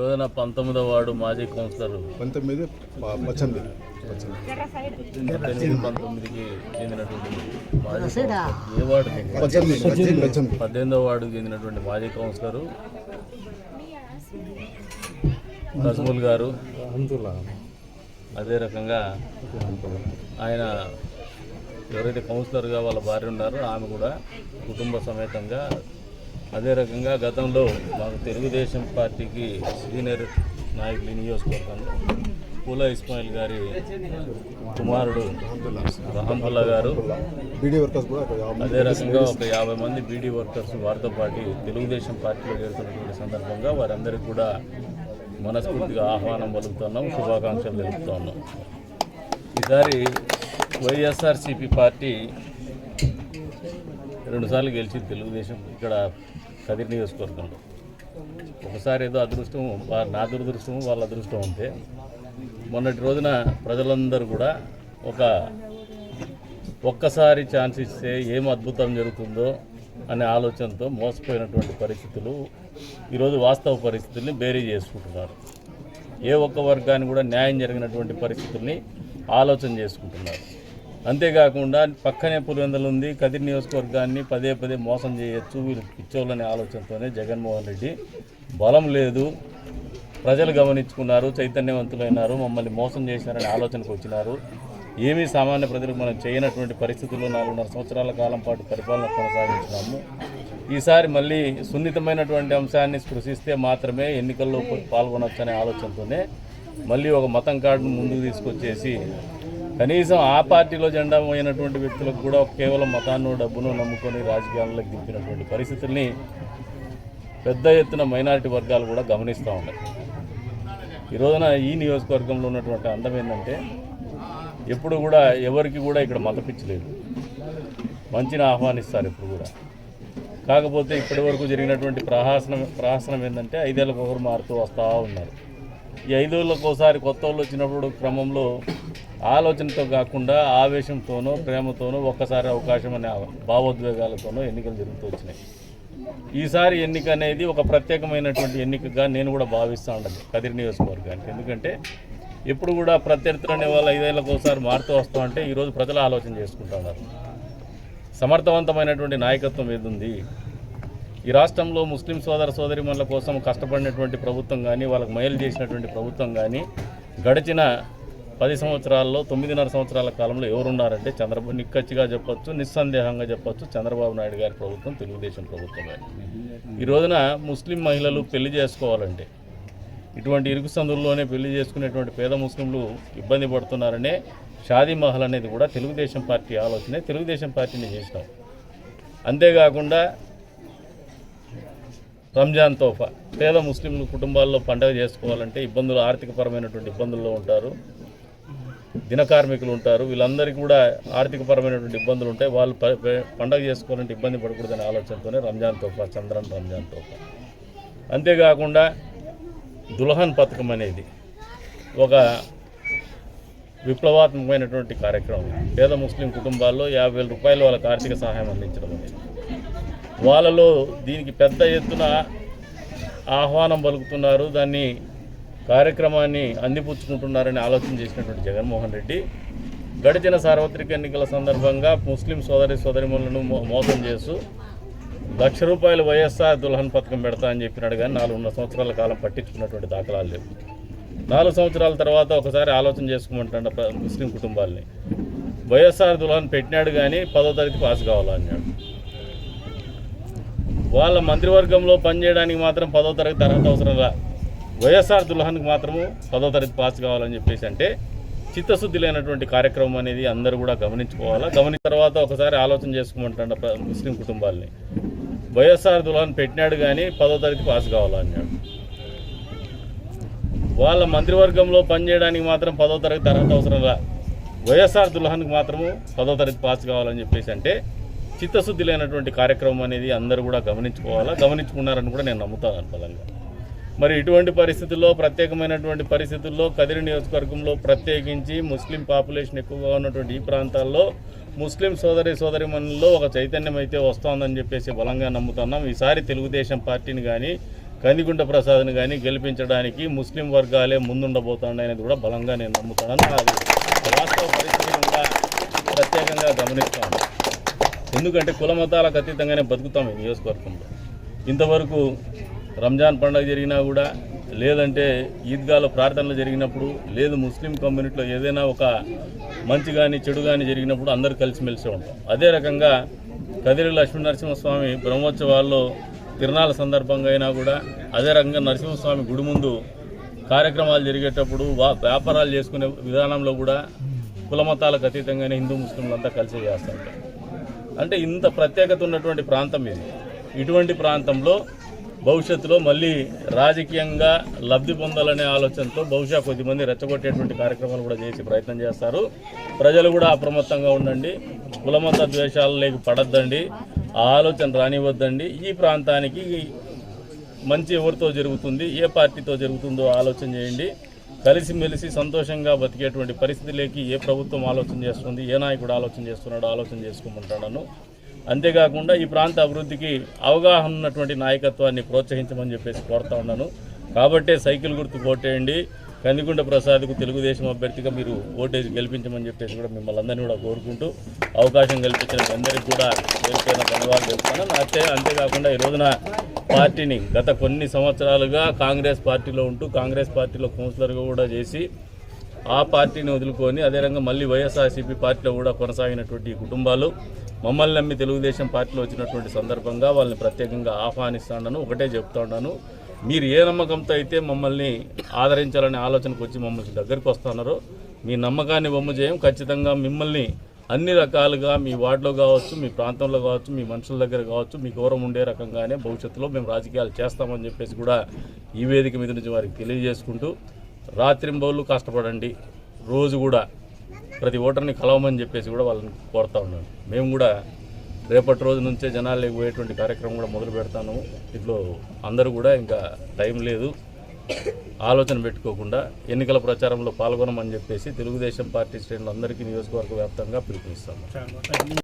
రోజున పంతొమ్మిదవ వార్డు మాజీ కౌన్సిలర్. పంతొమ్మిది ప- పద్దెనిమిది పద్దెనిమిది పద్దెనిమిది పంతొమ్మిదికి చెందినటువంటి మాజీ కౌన్సిలర్. ఏ వార్డు పద్దెనిమిది వార్డుకు చెందినటువంటి మాజీ కౌన్సిలరు రజముల్ గారు. అదే రకంగా ఆయన ఎవరైతే కౌన్సిలర్గా వాళ్ళ భార్య ఉన్నారో ఆమె కూడా కుటుంబ సమేతంగా అదే రకంగా గతంలో మాకు తెలుగుదేశం పార్టీకి సీనియర్ నాయకులు నియోజకవర్గంలో పూల ఇస్మాయిల్ గారి కుమారుడు రహంతుల్లా గారు. అదే రకంగా ఒక యాభై మంది బీడీ వర్కర్స్ వారితో పాటు తెలుగుదేశం పార్టీలో చేరుతున్నటువంటి సందర్భంగా వారందరికీ కూడా మనస్ఫూర్తిగా ఆహ్వానం పలుకుతున్నాం శుభాకాంక్షలు తెలుపుతా ఉన్నాం ఈసారి వైఎస్ఆర్సిపి పార్టీ రెండుసార్లు గెలిచింది తెలుగుదేశం ఇక్కడ కదిరి నియోజకవర్గంలో. ఒకసారి ఏదో అదృష్టం నా దురదృష్టం వాళ్ళ అదృష్టం ఉంటే మొన్నటి రోజున ప్రజలందరూ కూడా ఒక ఒక్కసారి ఛాన్స్ ఇస్తే ఏం అద్భుతం జరుగుతుందో అనే ఆలోచనతో మోసపోయినటువంటి పరిస్థితులు ఈరోజు వాస్తవ పరిస్థితుల్ని బేరీ చేసుకుంటున్నారు. ఏ ఒక్క వర్గాన్ని కూడా న్యాయం జరిగినటువంటి పరిస్థితుల్ని ఆలోచన చేసుకుంటున్నారు. అంతేకాకుండా పక్కనే పులివెందలు ఉంది. కదిరి నియోజకవర్గాన్ని పదే పదే మోసం చేయొచ్చు. వీళ్ళు పిచ్చోళ్ళనే ఆలోచనతోనే జగన్మోహన్ రెడ్డి. బలం లేదు. ప్రజలు గమనించుకున్నారు. చైతన్యవంతులైనారు. మమ్మల్ని మోసం చేశారనే ఆలోచనకు వచ్చినారు. ఏమీ సామాన్య ప్రజలకు మనం చేయనటువంటి పరిస్థితుల్లో నాలుగున్నర సంవత్సరాల కాలం పాటు పరిపాలన కొనసాగించినాము. ఈసారి మళ్ళీ సున్నితమైనటువంటి అంశాన్ని స్పృశిస్తే మాత్రమే ఎన్నికల్లో పాల్గొనొచ్చనే ఆలోచనతోనే మళ్ళీ ఒక మతం కార్డును ముందుకు తీసుకొచ్చేసి కనీసం ఆ పార్టీలో జెండా పోయినటువంటి వ్యక్తులకు కూడా కేవలం మతాన్ని డబ్బును నమ్ముకొని రాజకీయాల్లోకి దింపినటువంటి పరిస్థితుల్ని పెద్ద ఎత్తున మైనారిటీ వర్గాలు కూడా గమనిస్తూ ఉన్నాయి. ఈ రోజున ఈ నియోజకవర్గంలో ఉన్నటువంటి అందం ఏంటంటే ఎప్పుడు కూడా ఎవరికి కూడా ఇక్కడ మతపించలేదు మంచిని ఆహ్వానిస్తారు ఇప్పుడు కూడా. కాకపోతే ఇప్పటి వరకు జరిగినటువంటి ప్రహాసనం ప్రహాసనం ఏంటంటే ఐదేళ్ళకు ఒకరు మారుతూ వస్తూ ఉన్నారు. ఈ ఐదేళ్ళకు ఒకసారి కొత్త వాళ్ళు వచ్చినప్పుడు క్రమంలో ఆలోచనతో కాకుండా ఆవేశంతోనో ప్రేమతోనో ఒక్కసారి అవకాశం అనే భావోద్వేగాలతోనో ఎన్నికలు జరుగుతూ వచ్చినాయి. ఈసారి ఎన్నిక అనేది ఒక ప్రత్యేకమైనటువంటి ఎన్నికగా నేను కూడా భావిస్తూ ఉండదు కదిరి నియోజకవర్గానికి. ఎందుకంటే ఎప్పుడు కూడా ప్రత్యర్థులు అనే వాళ్ళు ఐదేళ్ళకు ఒకసారి మారుతూ వస్తూ ఉంటే ఈరోజు ప్రజలు ఆలోచన చేసుకుంటున్నారు సమర్థవంతమైనటువంటి నాయకత్వం ఏది ఉంది? ఈ రాష్ట్రంలో ముస్లిం సోదర సోదరిమణుల కోసం కష్టపడినటువంటి ప్రభుత్వం కానీ వాళ్ళకి మైలు చేసినటువంటి ప్రభుత్వం కానీ గడిచిన పది సంవత్సరాల్లో తొమ్మిదిన్నర సంవత్సరాల కాలంలో ఎవరున్నారంటే చంద్రబాబు నిక్కచ్చిగా చెప్పొచ్చు నిస్సందేహంగా చెప్పొచ్చు చంద్రబాబు నాయుడు గారి ప్రభుత్వం తెలుగుదేశం ప్రభుత్వమే ఈ రోజున ముస్లిం మహిళలు పెళ్ళి చేసుకోవాలంటే ఇటువంటి ఇరుకు సందుల్లోనే పెళ్ళి చేసుకునేటువంటి పేద ముస్లింలు ఇబ్బంది పడుతున్నారనే షాదీ మహల్ అనేది కూడా తెలుగుదేశం పార్టీ ఆలోచనే తెలుగుదేశం పార్టీని చేసినాం. అంతేకాకుండా రంజాన్ తోఫా పేద ముస్లింలు కుటుంబాల్లో పండగ చేసుకోవాలంటే ఇబ్బందులు ఆర్థికపరమైనటువంటి ఇబ్బందుల్లో ఉంటారు. దిన కార్మికులు ఉంటారు. వీళ్ళందరికీ కూడా ఆర్థికపరమైనటువంటి ఇబ్బందులు ఉంటాయి వాళ్ళు ప- పండగ చేసుకోవాలంటే ఇబ్బంది పడకూడదనే ఆలోచనతోనే రంజాన్ తోఫా చంద్రన్ రంజాన్ తోఫా. అంతేకాకుండా దుల్హన్ పథకం అనేది ఒక విప్లవాత్మకమైనటువంటి కార్యక్రమం. పేద ముస్లిం కుటుంబాల్లో యాభై వేల రూపాయలు వాళ్ళకి ఆర్థిక సహాయం అందించడం అనేది. వాళ్ళలో దీనికి పెద్ద ఎత్తున ఆహ్వానం పలుకుతున్నారు. దాన్ని కార్యక్రమాన్ని అందిపుచ్చుకుంటున్నారని ఆలోచన చేసినటువంటి జగన్మోహన్ రెడ్డి గడిచిన సార్వత్రిక ఎన్నికల సందర్భంగా ముస్లిం సోదరి సోదరిములను మోసం చేస్తూ లక్ష రూపాయలు వైఎస్ఆర్ దుల్హన్ పథకం పెడతా అని చెప్పినాడు కానీ నాలుగున్నర సంవత్సరాల కాలం పట్టించుకున్నటువంటి దాఖలాలు లేవు. నాలుగు సంవత్సరాల తర్వాత ఒకసారి ఆలోచన చేసుకోమంటాడు ముస్లిం కుటుంబాల్ని. వైఎస్ఆర్ దుల్హన్ పెట్టినాడు కానీ పదో తరగతి పాస్ కావాలన్నాడు వాళ్ళ మంత్రివర్గంలో పనిచేయడానికి మాత్రం పదో తరగతి అర్హత అవసరం రా. వైఎస్ఆర్ దుల్హన్కి మాత్రము పదో తరగతి పాస్ కావాలని చెప్పేసి అంటే చిత్తశుద్ధి లేనటువంటి కార్యక్రమం అనేది అందరూ కూడా గమనించుకోవాలా? గమనించిన తర్వాత ఒకసారి ఆలోచన చేసుకోమంటాడు ముస్లిం కుటుంబాల్ని? వైఎస్ఆర్ దుల్హన్ పెట్టినాడు కానీ పదో తరగతి పాస్ కావాలన్నాడు వాళ్ళ మంత్రివర్గంలో పనిచేయడానికి మాత్రం పదో తరగతి అర్హత అవసరం రా. వైఎస్ఆర్ దుల్హన్కి మాత్రము పదో తరగతి పాస్ కావాలని చెప్పేసి అంటే చిత్తశుద్ధి లేనటువంటి కార్యక్రమం అనేది అందరూ కూడా గమనించుకోవాలా? గమనించుకున్నారని కూడా నేను నమ్ముతాను పదంగా మరి ఇటువంటి పరిస్థితుల్లో ప్రత్యేకమైనటువంటి పరిస్థితుల్లో కదిరి నియోజకవర్గంలో ప్రత్యేకించి ముస్లిం పాపులేషన్ ఎక్కువగా ఉన్నటువంటి ఈ ప్రాంతాల్లో ముస్లిం సోదరి సోదరిమణుల్లో ఒక చైతన్యం అయితే వస్తోందని చెప్పేసి బలంగా నమ్ముతున్నాం. ఈసారి తెలుగుదేశం పార్టీని కానీ కందిగుంట ప్రసాద్ని కానీ గెలిపించడానికి ముస్లిం వర్గాలే ముందుండబోతున్నాయనేది కూడా బలంగా నేను నమ్ముతాను అది వాస్తవ పరిస్థితిని కూడా ప్రత్యేకంగా గమనిస్తాను. ఎందుకంటే కుల మతాలకు అతీతంగానే బతుకుతాం ఈ నియోజకవర్గంలో. ఇంతవరకు రంజాన్ పండుగ జరిగినా కూడా లేదంటే ఈద్గాలో ప్రార్థనలు జరిగినప్పుడు లేదు ముస్లిం కమ్యూనిటీలో ఏదైనా ఒక మంచి కానీ చెడు కానీ జరిగినప్పుడు అందరూ కలిసిమెలిసి ఉంటాం. అదే రకంగా కదిరి లక్ష్మీ నరసింహస్వామి బ్రహ్మోత్సవాల్లో తిరణాల సందర్భంగా అయినా కూడా అదే రకంగా నరసింహస్వామి గుడి ముందు కార్యక్రమాలు జరిగేటప్పుడు వ్యాపారాలు చేసుకునే విధానంలో కూడా కులమతాలకు అతీతంగానే హిందూ ముస్లింలంతా కలిసి చేస్తుంటారు. అంటే ఇంత ప్రత్యేకత ఉన్నటువంటి ప్రాంతం ఇది. ఇటువంటి ప్రాంతంలో భవిష్యత్తులో మళ్ళీ రాజకీయంగా లబ్ధి పొందాలనే ఆలోచనతో బహుశా కొద్దిమంది రెచ్చగొట్టేటువంటి కార్యక్రమాలు కూడా చేసి ప్రయత్నం చేస్తారు. ప్రజలు కూడా అప్రమత్తంగా ఉండండి. కులమత ద్వేషాలలోకి పడద్దండి. ఆ ఆలోచన రానివ్వద్దండి. ఈ ప్రాంతానికి మంచి ఎవరితో జరుగుతుంది ఏ పార్టీతో జరుగుతుందో ఆలోచన చేయండి. కలిసిమెలిసి సంతోషంగా బతికేటువంటి పరిస్థితిలోకి ఏ ప్రభుత్వం ఆలోచన చేస్తుంది ఏ నాయకుడు ఆలోచన చేస్తున్నాడో ఆలోచన చేసుకోమంటాను అంతేకాకుండా ఈ ప్రాంత అభివృద్ధికి అవగాహన ఉన్నటువంటి నాయకత్వాన్ని ప్రోత్సహించమని చెప్పేసి కోరుతా ఉన్నాను. కాబట్టే సైకిల్ గుర్తు ఓటేయండి కందికుంట ప్రసాద్కు తెలుగుదేశం అభ్యర్థిగా మీరు ఓటేసి గెలిపించమని చెప్పేసి కూడా మిమ్మల్ని అందరినీ కూడా కోరుకుంటూ అవకాశం కల్పించిన అందరికీ కూడా పేరుపైన ధన్యవాదాలు తెలుపుతాను. అంతే అంతేకాకుండా ఈ రోజున పార్టీని గత కొన్ని సంవత్సరాలుగా కాంగ్రెస్ పార్టీలో ఉంటూ కాంగ్రెస్ పార్టీలో కౌన్సిలర్గా కూడా చేసి ఆ పార్టీని వదులుకొని అదే రకంగా మళ్ళీ వైఎస్ఆర్సీపీ పార్టీలో కూడా కొనసాగినటువంటి కుటుంబాలు మమ్మల్ని నమ్మి తెలుగుదేశం పార్టీలో వచ్చినటువంటి సందర్భంగా వాళ్ళని ప్రత్యేకంగా ఆహ్వానిస్తాను ఒకటే చెప్తా ఉన్నాను మీరు ఏ నమ్మకంతో అయితే మమ్మల్ని ఆదరించాలనే ఆలోచనకు వచ్చి మమ్మల్ని దగ్గరికి వస్తున్నారో మీ నమ్మకాన్ని బొమ్మ చేయం. ఖచ్చితంగా మిమ్మల్ని అన్ని రకాలుగా మీ వార్డులో కావచ్చు మీ ప్రాంతంలో కావచ్చు మీ మనుషుల దగ్గర కావచ్చు మీ గౌరవం ఉండే రకంగానే భవిష్యత్తులో మేము రాజకీయాలు చేస్తామని చెప్పేసి కూడా ఈ వేదిక మీద నుంచి వారికి తెలియజేసుకుంటూ రాత్రింబౌళ్ళు కష్టపడండి. రోజు కూడా ప్రతి ఓటర్ని కలవమని చెప్పేసి కూడా వాళ్ళని కోరుతా ఉన్నాను. మేము కూడా రేపటి రోజు నుంచే జనాలు పోయేటువంటి కార్యక్రమం కూడా మొదలు పెడతాను. ఇట్లో అందరూ కూడా ఇంకా టైం లేదు. ఆలోచన పెట్టుకోకుండా ఎన్నికల ప్రచారంలో పాల్గొనమని చెప్పేసి తెలుగుదేశం పార్టీ శ్రేణులందరికీ నియోజకవర్గ వ్యాప్తంగా పిలుపునిస్తాము